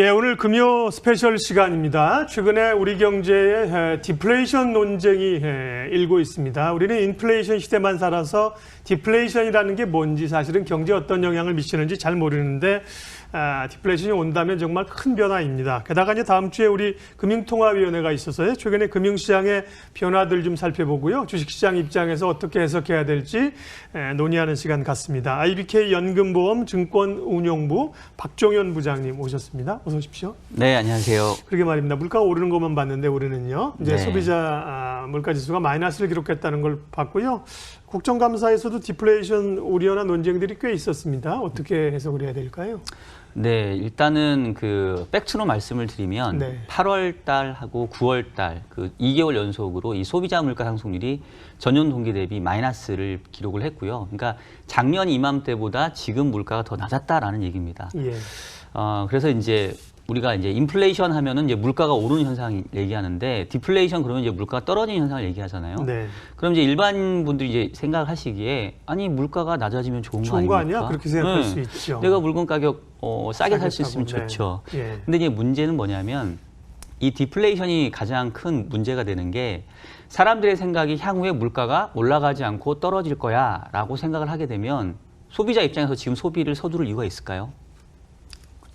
예, 오늘 금요 스페셜 시간입니다. 최근에 우리 경제에 에, 디플레이션 논쟁이 에, 일고 있습니다. 우리는 인플레이션 시대만 살아서 디플레이션이라는 게 뭔지 사실은 경제에 어떤 영향을 미치는지 잘 모르는데 아, 디플레이션이 온다면 정말 큰 변화입니다. 게다가 이제 다음 주에 우리 금융통화위원회가 있어서요. 최근에 금융시장의 변화들 좀 살펴보고요. 주식시장 입장에서 어떻게 해석해야 될지 에, 논의하는 시간 같습니다. IBK 연금보험 증권운용부 박종현 부장님 오셨습니다. 어서 오십시오. 네, 안녕하세요. 그러게 말입니다. 물가가 오르는 것만 봤는데 올해는요. 이제 네. 소비자 아, 물가 지수가 마이너스를 기록했다는 걸 봤고요. 국정감사에서도 디플레이션 우려나 논쟁들이 꽤 있었습니다. 어떻게 해석을 해야 될까요? 네, 일단은 그 팩트로 말씀을 드리면 네. 8월 달하고 9월 달그 2개월 연속으로 이 소비자 물가 상승률이 전년 동기 대비 마이너스를 기록을 했고요. 그러니까 작년 이맘때보다 지금 물가가 더 낮았다라는 얘기입니다. 예. 어, 그래서 이제 우리가 이제 인플레이션 하면은 이제 물가가 오르는 현상 얘기하는데 디플레이션 그러면 이제 물가가 떨어지는 현상을 얘기하잖아요. 네. 그럼 이제 일반 분들이 이제 생각하시기에 아니 물가가 낮아지면 좋은, 좋은 거거 아닙니까? 아니야? 그렇게 생각할 네. 수 있죠. 내가 물건 가격 어, 싸게 살 수 있으면 네. 좋죠. 예. 근데 이제 문제는 뭐냐면 이 디플레이션이 가장 큰 문제가 되는 게 사람들의 생각이 향후에 물가가 올라가지 않고 떨어질 거야라고 생각을 하게 되면 소비자 입장에서 지금 소비를 서두를 이유가 있을까요?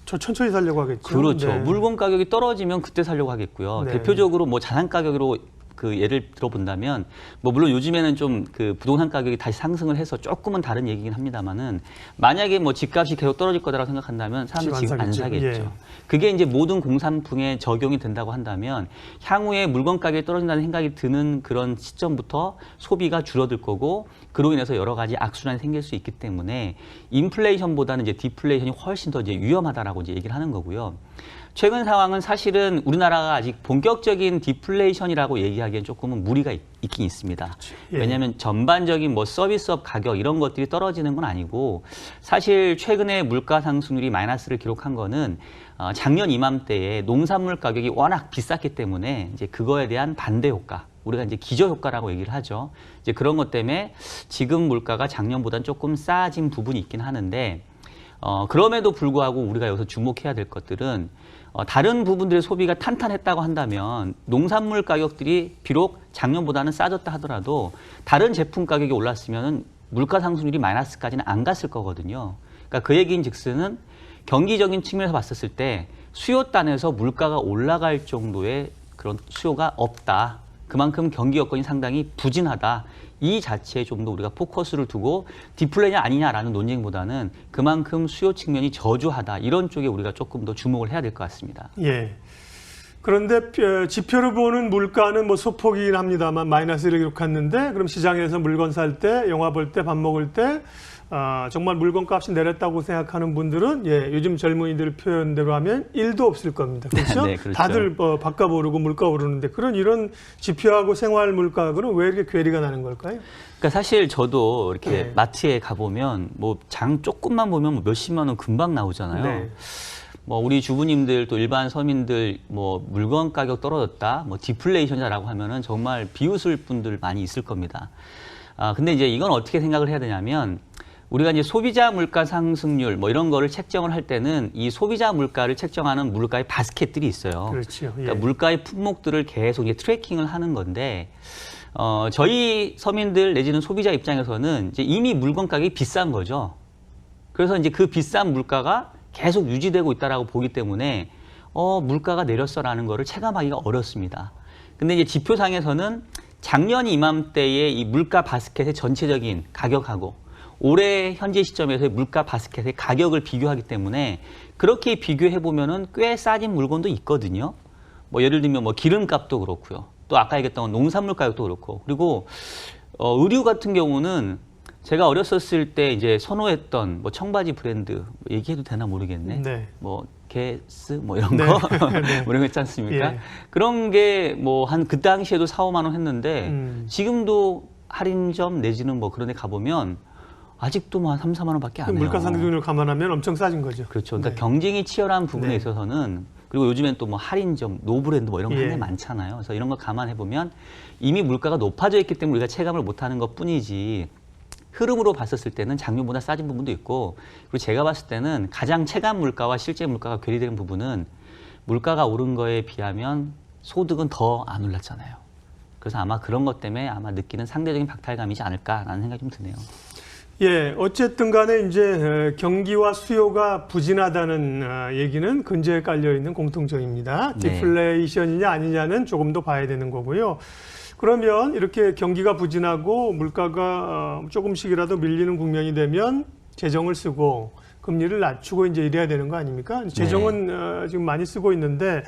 저 천천히 살려고 하겠죠. 그렇죠. 네. 물건 가격이 떨어지면 그때 살려고 하겠고요. 네. 대표적으로 뭐 자산 가격으로 그 예를 들어본다면 뭐 물론 요즘에는 좀 그 부동산 가격이 다시 상승을 해서 조금은 다른 얘기긴 합니다만은 만약에 뭐 집값이 계속 떨어질 거다라고 생각한다면 사람들이 지금 안 사겠죠. 사겠죠. 예. 그게 이제 모든 공산품에 적용이 된다고 한다면 향후에 물건 가격이 떨어진다는 생각이 드는 그런 시점부터 소비가 줄어들 거고 그로 인해서 여러 가지 악순환이 생길 수 있기 때문에 인플레이션보다는 이제 디플레이션이 훨씬 더 이제 위험하다라고 이제 얘기를 하는 거고요. 최근 상황은 사실은 우리나라가 아직 본격적인 디플레이션이라고 얘기하 기엔 조금은 무리가 있, 긴 있습니다. 예. 왜냐하면 전반적인 뭐 서비스업 가격 이런 것들이 떨어지는 건 아니고 사실 최근에 물가 상승률이 마이너스를 기록한 거는 어, 작년 이맘때에 농산물 가격이 워낙 비쌌기 때문에 이제 그거에 대한 반대 효과 우리가 이제 기저 효과라고 얘기를 하죠. 이제 그런 것 때문에 지금 물가가 작년보다는 조금 싸진 부분이 있긴 하는데 어, 그럼에도 불구하고 우리가 여기서 주목해야 될 것들은 어, 다른 부분들의 소비가 탄탄했다고 한다면 농산물 가격들이 비록 작년보다는 싸졌다 하더라도 다른 제품 가격이 올랐으면 물가 상승률이 마이너스까지는 안 갔을 거거든요. 그러니까 그 얘기인 즉슨은 경기적인 측면에서 봤었을 때 수요단에서 물가가 올라갈 정도의 그런 수요가 없다. 그만큼 경기 여건이 상당히 부진하다. 이 자체에 좀 더 우리가 포커스를 두고 디플레냐 아니냐라는 논쟁보다는 그만큼 수요 측면이 저조하다. 이런 쪽에 우리가 조금 더 주목을 해야 될 것 같습니다. 예. 그런데 어, 지표를 보는 물가는 뭐 소폭이긴 합니다만 마이너스를 기록했는데 그럼 시장에서 물건 살 때, 영화 볼 때, 밥 먹을 때 아, 정말 물건 값이 내렸다고 생각하는 분들은 예, 요즘 젊은이들 표현대로 하면 일도 없을 겁니다. 그렇죠? 네, 그렇죠. 다들 어, 밥값 오르고 물가 오르는데 그런 이런 지표하고 생활 물가하고는 왜 이렇게 괴리가 나는 걸까요? 그러니까 사실 저도 이렇게 네. 마트에 가 보면 뭐 장 조금만 보면 뭐 몇십만 원 금방 나오잖아요. 네. 뭐 우리 주부님들 또 일반 서민들 뭐 물건 가격 떨어졌다, 뭐 디플레이션이라고 하면은 정말 비웃을 분들 많이 있을 겁니다. 아 근데 이제 이건 어떻게 생각을 해야 되냐면 우리가 이제 소비자 물가 상승률 뭐 이런 거를 책정을 할 때는 이 소비자 물가를 책정하는 물가의 바스켓들이 있어요. 그렇죠. 예. 그러니까 물가의 품목들을 계속 이제 트래킹을 하는 건데 어, 저희 서민들 내지는 소비자 입장에서는 이제 이미 물건 가격이 비싼 거죠. 그래서 이제 그 비싼 물가가 계속 유지되고 있다라고 보기 때문에 어, 물가가 내렸어라는 거를 체감하기가 어렵습니다. 근데 이제 지표상에서는 작년 이맘때의 이 물가 바스켓의 전체적인 가격하고 올해 현재 시점에서의 물가 바스켓의 가격을 비교하기 때문에 그렇게 비교해 보면은 꽤 싸진 물건도 있거든요. 뭐 예를 들면 뭐 기름값도 그렇고요. 또 아까 얘기했던 농산물 가격도 그렇고 그리고 어, 의류 같은 경우는 제가 어렸었을 때 이제 선호했던 뭐 청바지 브랜드 뭐 얘기해도 되나 모르겠네. 네. 뭐 게스 뭐 이런 네. 거 네. 뭐 이런 거 있지 않습니까? 예. 그런 게 뭐 한 그 당시에도 4, 5만 원 했는데 음. 지금도 할인점 내지는 뭐 그런 데 가보면 아직도 뭐한 3, 4만 원밖에 안 해요. 물가 상승률을 감안하면 엄청 싸진 거죠. 그렇죠. 그러니까 네. 경쟁이 치열한 부분에 네. 있어서는 그리고 요즘엔 또 뭐 할인점, 노브랜드 뭐 이런 거 예. 굉장히 많잖아요. 그래서 이런 거 감안해 보면 이미 물가가 높아져 있기 때문에 우리가 체감을 못 하는 것 뿐이지 흐름으로 봤었을 때는 작년보다 싸진 부분도 있고 그리고 제가 봤을 때는 가장 체감 물가와 실제 물가가 괴리되는 부분은 물가가 오른 거에 비하면 소득은 더 안 올랐잖아요. 그래서 아마 그런 것 때문에 아마 느끼는 상대적인 박탈감이지 않을까라는 생각이 좀 드네요. 예, 어쨌든 간에 이제 에, 경기와 수요가 부진하다는 아, 얘기는 근저에 깔려 있는 공통점입니다. 네. 디플레이션이냐 아니냐는 조금 더 봐야 되는 거고요. 그러면 이렇게 경기가 부진하고 물가가 어, 조금씩이라도 밀리는 국면이 되면 재정을 쓰고 금리를 낮추고 이제 이래야 되는 거 아닙니까? 재정은 어, 지금 많이 쓰고 있는데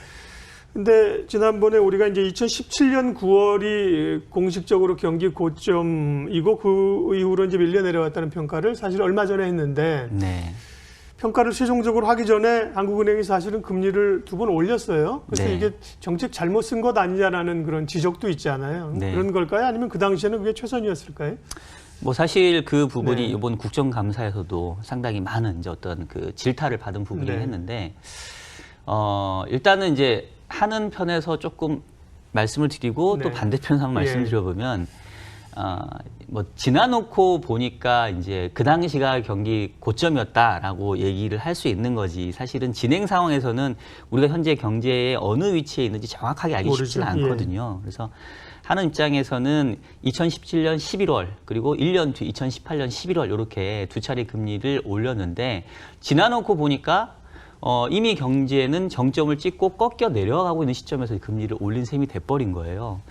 근데 지난번에 우리가 이제 2017년 9월이 공식적으로 경기 고점이고 그 이후로 이제 밀려 내려왔다는 평가를 사실 얼마 전에 했는데 네. 평가를 최종적으로 하기 전에 한국은행이 사실은 금리를 두 번 올렸어요. 그래서 네. 이게 정책 잘못 쓴 것 아니냐라는 그런 지적도 있잖아요. 네. 그런 걸까요? 아니면 그 당시에는 그게 최선이었을까요? 뭐 사실 그 부분이 네. 이번 국정감사에서도 상당히 많은 이제 어떤 그 질타를 받은 부분이긴 네. 했는데 어 일단은 이제 하는 편에서 조금 말씀을 드리고 또 네. 반대편 상황 예. 말씀드려 보면 어 뭐 지나놓고 보니까 이제 그 당시가 경기 고점이었다라고 얘기를 할 수 있는 거지 사실은 진행 상황에서는 우리가 현재 경제의 어느 위치에 있는지 정확하게 알기 모르죠. 쉽지는 예. 않거든요. 그래서 하는 입장에서는 2017년 11월 그리고 1년 뒤 2018년 11월 이렇게 두 차례 금리를 올렸는데 지나놓고 보니까 어, 이미 경제는 정점을 찍고 꺾여 내려가고 있는 시점에서 금리를 올린 셈이 돼버린 거예요.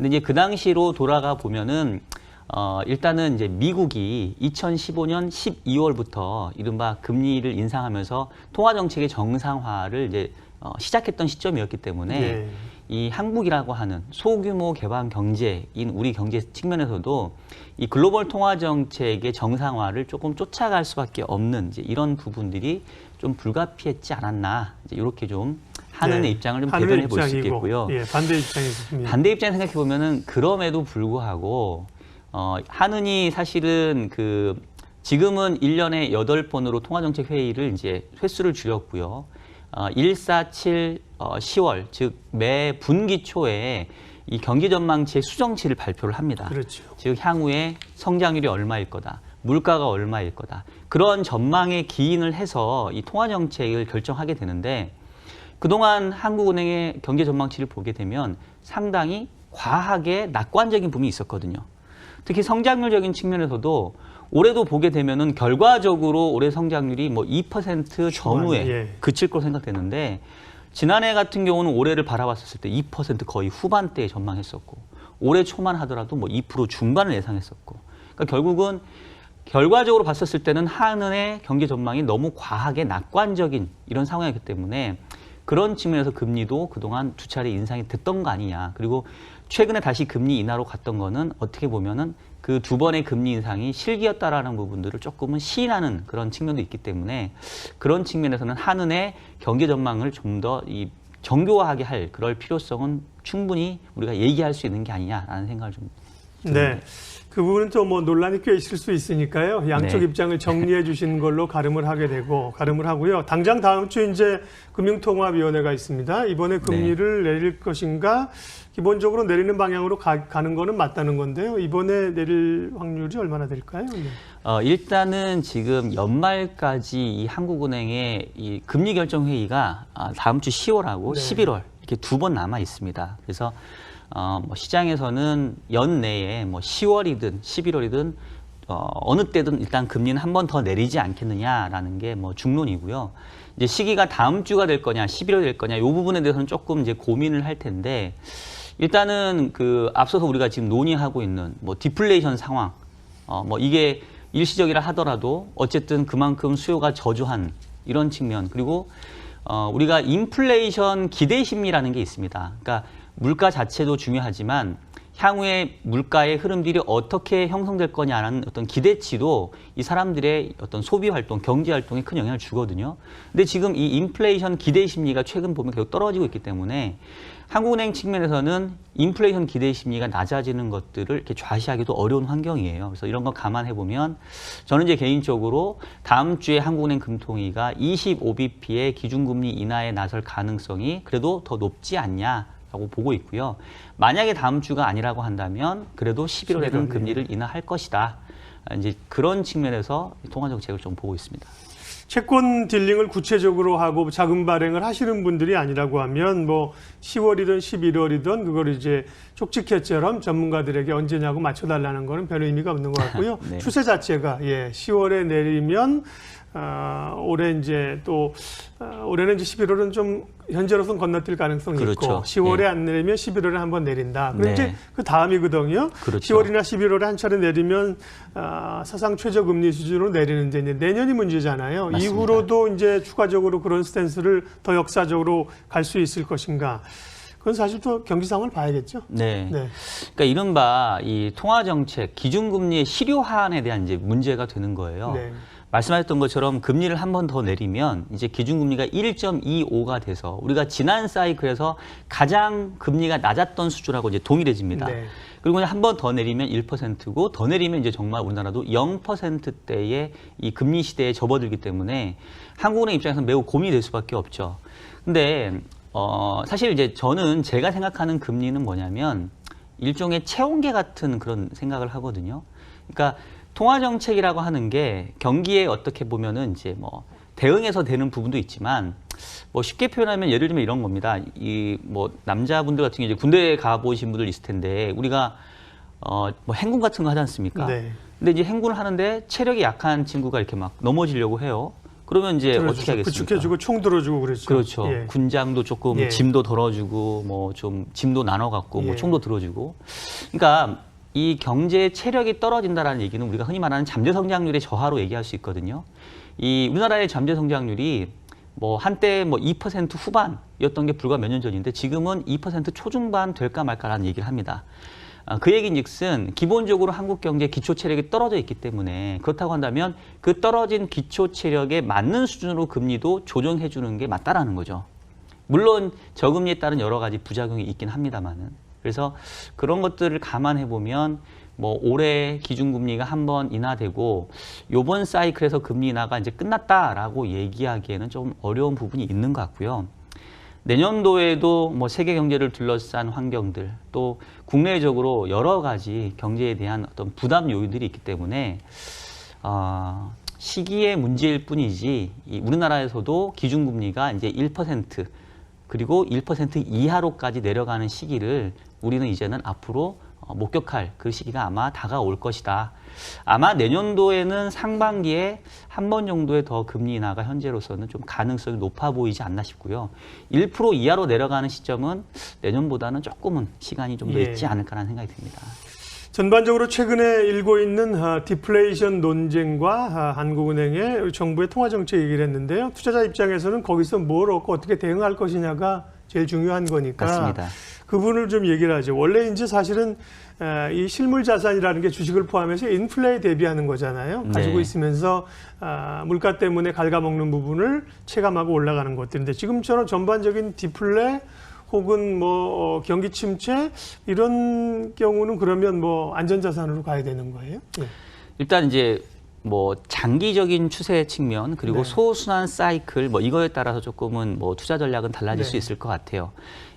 근데 이제 그 당시로 돌아가 보면은 어, 일단은 이제 미국이 2015년 12월부터 이른바 금리를 인상하면서 통화 정책의 정상화를 이제 어, 시작했던 시점이었기 때문에 예. 이 한국이라고 하는 소규모 개방 경제인 우리 경제 측면에서도 이 글로벌 통화 정책의 정상화를 조금 쫓아갈 수밖에 없는 이제 이런 부분들이 좀 불가피했지 않았나 이제 이렇게 좀 하는 네. 입장을 좀 대변해 볼 수 있겠고요. 예, 반대 입장에서 반대 입장 생각해 보면은 그럼에도 불구하고 어 하느니 사실은 그 지금은 1년에 8번으로 통화정책 회의를 이제 횟수를 줄였고요. 어 147, 어 10월 즉 매 분기 초에 이 경기 전망치의 수정치를 발표를 합니다. 그렇죠. 즉 향후에 성장률이 얼마일 거다. 물가가 얼마일 거다. 그런 전망에 기인을 해서 이 통화 정책을 결정하게 되는데 그동안 한국은행의 경제 전망치를 보게 되면 상당히 과하게 낙관적인 부분이 있었거든요. 특히 성장률적인 측면에서도 올해도 보게 되면은 결과적으로 올해 성장률이 뭐 2% 전후에 예. 그칠 거로 생각되는데 지난해 같은 경우는 올해를 바라봤었을 때 2% 거의 후반대에 전망했었고 올해 초만 하더라도 뭐 2% 중반을 예상했었고 그러니까 결국은 결과적으로 봤었을 때는 한은의 경제 전망이 너무 과하게 낙관적인 이런 상황이기 때문에 그런 측면에서 금리도 그동안 두 차례 인상이 됐던 거 아니냐. 그리고 최근에 다시 금리 인하로 갔던 거는 어떻게 보면은 그 두 번의 금리 인상이 실기였다라는 부분들을 조금은 시인하는 그런 측면도 있기 때문에 그런 측면에서는 한은의 경제 전망을 좀 더 이 정교하게 할 그럴 필요성은 충분히 우리가 얘기할 수 있는 게 아니냐라는 생각을 좀 네. 그 부분은 또 뭐 논란이 꽤 있을 수 있으니까요. 양쪽 네. 입장을 정리해 주시는 걸로 가름을 하게 되고 가름을 하고요. 당장 다음 주 이제 금융통화위원회가 있습니다. 이번에 네. 금리를 내릴 것인가 기본적으로 내리는 방향으로 가, 는 거는 맞다는 건데요. 이번에 내릴 확률이 얼마나 될까요? 네. 어, 일단은 지금 연말까지 이 한국은행의 이 금리 결정 회의가 아, 다음 주 10월하고 네. 11월 이렇게 두 번 남아 있습니다. 그래서 어, 뭐 시장에서는 연내에 뭐 10월이든 11월이든 어, 어느 때든 일단 금리는 한 번 더 내리지 않겠느냐라는 게 뭐 중론이고요. 이제 시기가 다음 주가 될 거냐, 11월 될 거냐, 이 부분에 대해서는 조금 이제 고민을 할 텐데 일단은 그 앞서서 우리가 지금 논의하고 있는 뭐 디플레이션 상황, 어, 뭐 이게 일시적이라 하더라도 어쨌든 그만큼 수요가 저조한 이런 측면 그리고 어, 우리가 인플레이션 기대 심리라는 게 있습니다. 그러니까 물가 자체도 중요하지만 향후에 물가의 흐름들이 어떻게 형성될 거냐라는 어떤 기대치도 이 사람들의 어떤 소비 활동, 경제 활동에 큰 영향을 주거든요. 근데 지금 이 인플레이션 기대 심리가 최근 보면 계속 떨어지고 있기 때문에 한국은행 측면에서는 인플레이션 기대 심리가 낮아지는 것들을 이렇게 좌시하기도 어려운 환경이에요. 그래서 이런 거 감안해 보면 저는 이제 개인적으로 다음 주에 한국은행 금통위가 25bp의 기준금리 인하에 나설 가능성이 그래도 더 높지 않냐 라고 보고 있고요. 만약에 다음 주가 아니라고 한다면 그래도 11월에는 11월, 예. 금리를 인하할 것이다. 이제 그런 측면에서 통화 정책을 좀 보고 있습니다. 채권 딜링을 구체적으로 하고 자금 발행을 하시는 분들이 아니라고 하면 뭐 10월이든 11월이든 그걸 이제 쪽지캐처럼 전문가들에게 언제냐고 맞춰달라는 거는 별 의미가 없는 것 같고요. 네. 추세 자체가 예 10월에 내리면 아, 올해 이제 또 아, 올해는 이제 11월은 좀 현재로서는 건너뛸 가능성이 있고 그렇죠. 10월에 예. 안 내리면 11월에 한번 내린다. 그럼 네. 이제 그 다음이거든요. 그렇죠. 10월이나 11월에 한 차례 내리면 아, 사상 최저 금리 수준으로 내리는데 이제 내년이 문제잖아요. 맞습니다. 이후로도 이제 추가적으로 그런 스탠스를 더 역사적으로 갈 수 있을 것인가? 그건 사실 또 경기 상황을 봐야겠죠. 네. 네. 그러니까 이른바 이 통화 정책 기준금리의 실효화안에 대한 이제 문제가 되는 거예요. 네. 말씀하셨던 것처럼 금리를 한 번 더 내리면 이제 기준금리가 1.25가 돼서 우리가 지난 사이클에서 가장 금리가 낮았던 수준하고 이제 동일해집니다. 네. 그리고 한 번 더 내리면 1%고 더 내리면 이제 정말 우리나라도 0%대의 이 금리 시대에 접어들기 때문에 한국은행 입장에서는 매우 고민이 될 수밖에 없죠. 근데 어 사실 이제 저는 제가 생각하는 금리는 뭐냐면 일종의 체온계 같은 그런 생각을 하거든요. 그러니까 통화 정책이라고 하는 게 경기에 어떻게 보면은 이제 뭐 대응해서 되는 부분도 있지만 뭐 쉽게 표현하면 예를 들면 이런 겁니다. 이 뭐 남자분들 같은 경우 이제 군대에 가 보신 분들 있을 텐데 우리가 어 뭐 행군 같은 거 하지 않습니까? 네. 근데 이제 행군을 하는데 체력이 약한 친구가 이렇게 막 넘어지려고 해요. 그러면 이제 어떻게 들어주죠. 하겠습니까? 부축해주고 총 들어주고 그랬죠. 그렇죠. 예. 군장도 조금 예. 짐도 덜어주고 뭐 좀 짐도 나눠 갖고 뭐 예. 총도 들어주고. 그러니까 이 경제 체력이 떨어진다라는 얘기는 우리가 흔히 말하는 잠재 성장률의 저하로 얘기할 수 있거든요. 이 우리나라의 잠재 성장률이 뭐 한때 뭐 2% 후반이었던 게 불과 몇 년 전인데 지금은 2% 초중반 될까 말까라는 얘기를 합니다. 아, 그 얘기인즉슨 기본적으로 한국 경제 기초 체력이 떨어져 있기 때문에 그렇다고 한다면 그 떨어진 기초 체력에 맞는 수준으로 금리도 조정해 주는 게 맞다라는 거죠. 물론 저금리에 따른 여러 가지 부작용이 있긴 합니다만은 그래서 그런 것들을 감안해 보면 뭐 올해 기준금리가 한 번 인하되고 요번 사이클에서 금리 인하가 이제 끝났다라고 얘기하기에는 좀 어려운 부분이 있는 것 같고요. 내년도에도 뭐 세계 경제를 둘러싼 환경들 또 국내적으로 여러 가지 경제에 대한 어떤 부담 요인들이 있기 때문에 어, 시기의 문제일 뿐이지 이 우리나라에서도 기준금리가 이제 1% 그리고 1% 이하로까지 내려가는 시기를 우리는 이제는 앞으로 어, 목격할 그 시기가 아마 다가올 것이다. 아마 내년도에는 상반기에 한 번 정도의 더 금리 인하가 현재로서는 좀 가능성이 높아 보이지 않나 싶고요. 1% 이하로 내려가는 시점은 내년보다는 조금은 시간이 좀더 예. 있지 않을까라는 생각이 듭니다. 전반적으로 최근에 일고 있는 아, 디플레이션 논쟁과 아, 한국은행의 정부의 통화 정책 얘기를 했는데요. 투자자 입장에서는 거기서 뭘 얻고 어떻게 대응할 것이냐가 제일 중요한 거니까 맞습니다. 그 부분을 좀 얘기를 하죠. 원래 이제 사실은 아, 이 실물 자산이라는 게 주식을 포함해서 인플레에 대비하는 거잖아요. 가지고 네. 있으면서 아, 물가 때문에 갉아먹는 부분을 체감하고 올라가는 것들인데 지금처럼 전반적인 디플레 혹은 뭐 어, 경기 침체 이런 경우는 그러면 뭐 안전 자산으로 가야 되는 거예요? 예. 일단 이제 뭐 장기적인 추세 측면 그리고 네. 소순환 사이클 뭐 이거에 따라서 조금은 뭐 투자 전략은 달라질 네. 수 있을 것 같아요.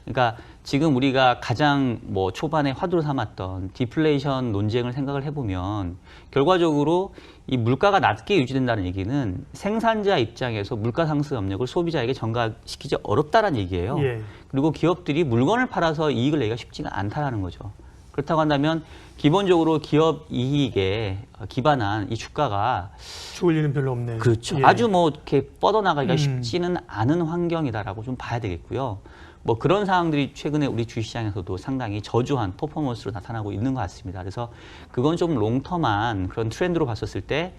그러니까 지금 우리가 가장 뭐 초반에 화두로 삼았던 디플레이션 논쟁을 생각을 해보면 결과적으로 이 물가가 낮게 유지된다는 얘기는 생산자 입장에서 물가 상승 압력을 소비자에게 전가시키기 어렵다라는 얘기예요. 예. 그리고 기업들이 물건을 팔아서 이익을 내기가 쉽지가 않다라는 거죠. 그렇다고 한다면 기본적으로 기업 이익에 기반한 이 주가가 죽을 일은 별로 없네요. 그렇죠. 예. 아주 뭐 이렇게 뻗어나가기가 음. 쉽지는 않은 환경이다라고 좀 봐야 되겠고요. 뭐 그런 상황들이 최근에 우리 주식시장에서도 상당히 저조한 퍼포먼스로 나타나고 있는 것 같습니다. 그래서 그건 좀 롱텀한 그런 트렌드로 봤었을 때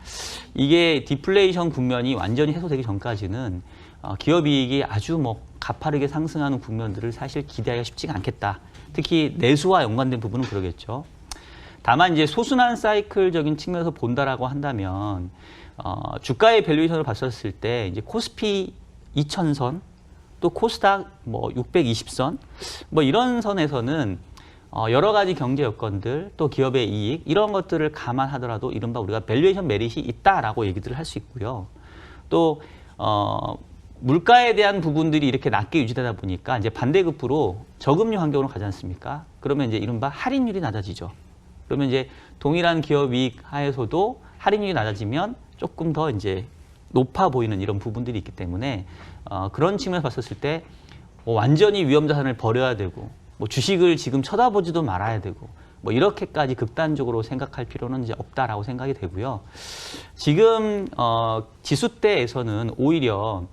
이게 디플레이션 국면이 완전히 해소되기 전까지는 어, 기업 이익이 아주 뭐 가파르게 상승하는 국면들을 사실 기대하기가 쉽지가 않겠다. 특히 내수와 연관된 부분은 그러겠죠. 다만 이제 소순환 사이클적인 측면에서 본다라고 한다면 어, 주가의 밸류에이션을 봤었을 때 이제 코스피 2000선 또 코스닥 뭐 620선 뭐 이런 선에서는 어, 여러 가지 경제 여건들 또 기업의 이익 이런 것들을 감안하더라도 이른바 우리가 밸류에이션 메릿이 있다라고 얘기들을 할 수 있고요. 또 어, 물가에 대한 부분들이 이렇게 낮게 유지되다 보니까 이제 반대급부로 저금리 환경으로 가지 않습니까? 그러면 이제 이른바 할인율이 낮아지죠. 그러면 이제 동일한 기업 이익 하에서도 할인율이 낮아지면 조금 더 이제 높아 보이는 이런 부분들이 있기 때문에 어, 그런 측면에서 봤었을 때 뭐 완전히 위험 자산을 버려야 되고 뭐 주식을 지금 쳐다보지도 말아야 되고 뭐 이렇게까지 극단적으로 생각할 필요는 이제 없다라고 생각이 되고요. 지금 어, 지수대에서는 오히려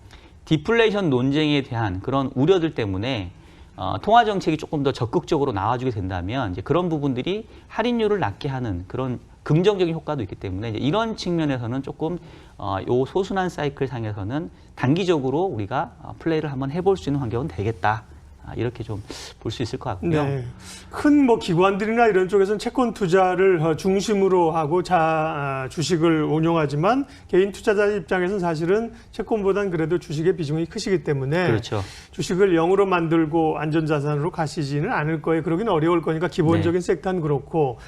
디플레이션 논쟁에 대한 그런 우려들 때문에 어, 통화 정책이 조금 더 적극적으로 나와주게 된다면 이제 그런 부분들이 할인율을 낮게 하는 그런 긍정적인 효과도 있기 때문에 이런 측면에서는 조금 어, 요 소순한 사이클 상에서는 단기적으로 우리가 어, 플레이를 한번 해볼 수 있는 환경은 되겠다. 아, 이렇게 좀 볼 수 있을 것 같고요. 네. 큰뭐 기관들이나 이런 쪽에서는 채권 투자를 어, 중심으로 하고 자 아, 주식을 운용하지만 개인 투자자 입장에서는 사실은 채권보단 그래도 주식의 비중이 크시기 때문에 그렇죠. 주식을 영으로 만들고 안전자산으로 가시지는 않을 거예요. 그러긴 어려울 거니까 기본적인 네. 섹터는 그렇고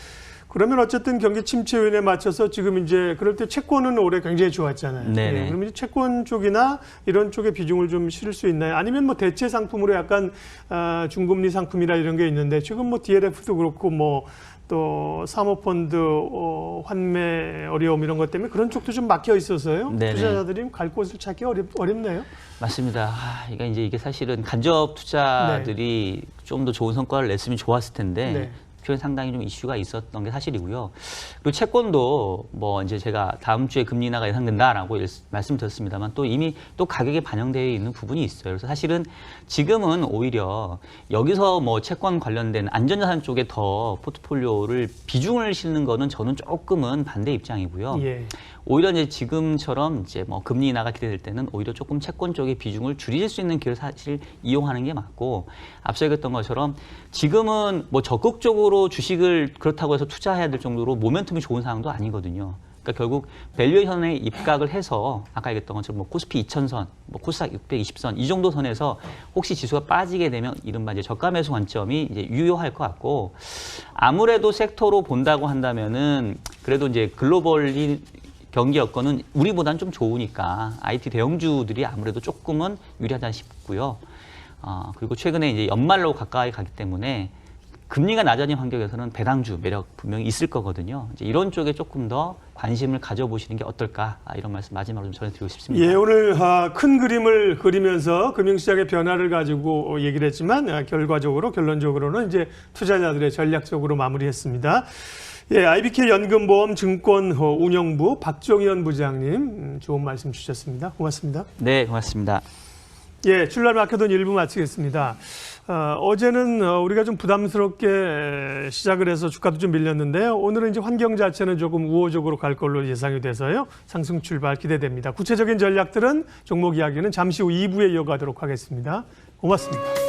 그러면 어쨌든 경기 침체 요인에 맞춰서 지금 이제 그럴 때 채권은 올해 굉장히 좋았잖아요. 네네. 예, 그러면 이제 채권 쪽이나 이런 쪽에 비중을 좀 실을 수 있나요? 아니면 뭐 대체 상품으로 약간 아, 중금리 상품이나 이런 게 있는데 지금 뭐 DLF도 그렇고 뭐 또 사모펀드 어, 환매 어려움 이런 것 때문에 그런 쪽도 좀 막혀 있어서요. 네네. 투자자들이 갈 곳을 찾기 어렵, 어렵네요. 맞습니다. 아, 이게 이제 이게 사실은 간접 투자들이 좀 더 좋은 성과를 냈으면 좋았을 텐데 네. 표현 상당히 좀 이슈가 있었던 게 사실이고요. 그리고 채권도 뭐 이제 제가 다음 주에 금리 인하가 예상된다라고 일- 말씀드렸습니다만 또 이미 또 가격에 반영되어 있는 부분이 있어요. 그래서 사실은 지금은 오히려 여기서 뭐 채권 관련된 안전자산 쪽에 더 포트폴리오를 비중을 실는 거는 저는 조금은 반대 입장이고요. 예. 오히려 이제 지금처럼 이제 뭐 금리 인하가 기대될 때는 오히려 조금 채권 쪽의 비중을 줄일 수 있는 기회를 사실 이용하는 게 맞고 앞서 얘기했던 것처럼 지금은 뭐 적극적으로 주식을 그렇다고 해서 투자해야 될 정도로 모멘텀이 좋은 상황도 아니거든요. 그러니까 결국 밸류에이션에 입각을 해서 아까 얘기했던 것처럼 뭐 코스피 2000선, 뭐 코스닥 620선 이 정도 선에서 혹시 지수가 빠지게 되면 이른바 이제 저가 매수 관점이 이제 유효할 것 같고 아무래도 섹터로 본다고 한다면은 그래도 이제 글로벌이 경기 여건은 우리보다는 좀 좋으니까 IT 대형주들이 아무래도 조금은 유리하지 싶고요. 어, 그리고 최근에 이제 연말로 가까이 가기 때문에 금리가 낮아진 환경에서는 배당주 매력 분명히 있을 거거든요. 이제 이런 쪽에 조금 더 관심을 가져보시는 게 어떨까 아, 이런 말씀 마지막으로 좀 전해드리고 싶습니다. 예, 오늘 아, 큰 그림을 그리면서 금융시장의 변화를 가지고 얘기를 했지만 아, 결과적으로 결론적으로는 이제 투자자들의 전략적으로 마무리했습니다. 예, IBK 연금보험 증권 어, 운영부 박종현 부장님 음, 좋은 말씀 주셨습니다. 고맙습니다. 네, 고맙습니다. 예, 출발 마켓은 일부 마치겠습니다. 어, 제는 우리가 좀 부담스럽게 시작을 해서 주가도 좀 밀렸는데요. 오늘은 이제 환경 자체는 조금 우호적으로 갈 걸로 예상이 돼서요. 상승 출발 기대됩니다. 구체적인 전략들은 종목 이야기는 잠시 후 2부에 이어가도록 하겠습니다. 고맙습니다.